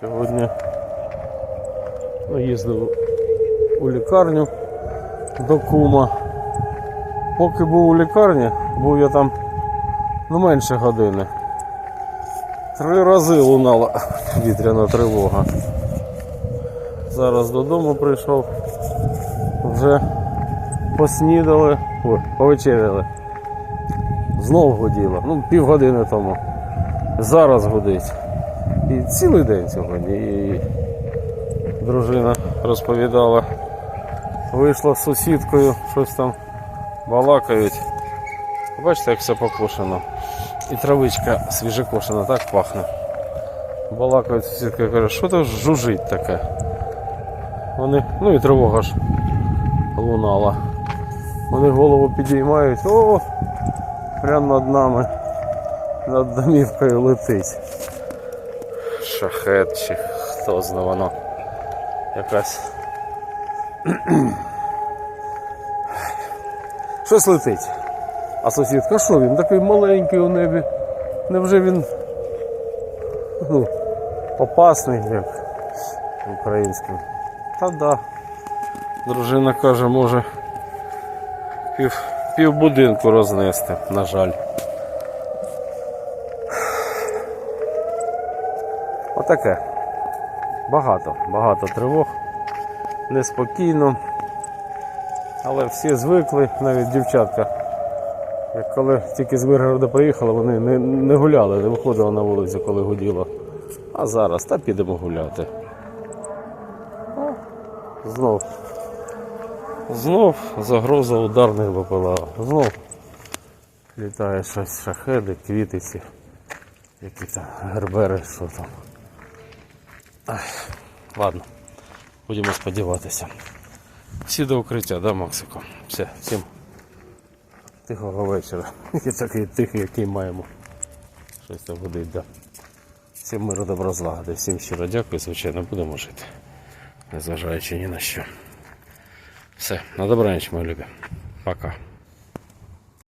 Сьогодні їздив у лікарню до кума. Поки був у лікарні, був я там ну, менше години. Три рази лунала вітряна тривога. Зараз додому прийшов, вже поснідали, повечеряли. Знов гуділо, ну півгодини тому. Зараз гудить. І цілий день сьогодні. І дружина розповідала, вийшла з сусідкою, щось там балакають. Бачите, як все покошено. І травичка свіжекошена, так пахне. Балакають сусідка каже, що то жужить таке. Вони, ну і тривога ж лунала. Вони голову підіймають, о, прямо над нами, над домівкою летить шахет чи хто знає воно. Якась. Щось летить. А сусідка, що він такий маленький у небі? Невже він ну, опасний, як українським? Та да. Дружина каже, може пів, пів будинку рознести, на жаль. Отаке. Багато, багато тривог. Неспокійно. Але всі звикли, навіть дівчатка. Як коли тільки з Миргорода приїхали, вони не, не гуляли, не виходили на вулицю, коли гуділо. А зараз та підемо гуляти. О, знов. Знов загроза ударних БПЛА. Знов літає щось шахеди, квітиці, які там гербери, що там. Ладно, будемо сподіватися. Всі до укриття, да, Максико? Все, всім тихого вечора. І такий тихий, який маємо. Щось там буде, да. Всім миру добро злагоди. Всім щиро дякую, звичайно, будемо жити. Незважаючи ні на що. Все, на добраніч, мої любі. Пока.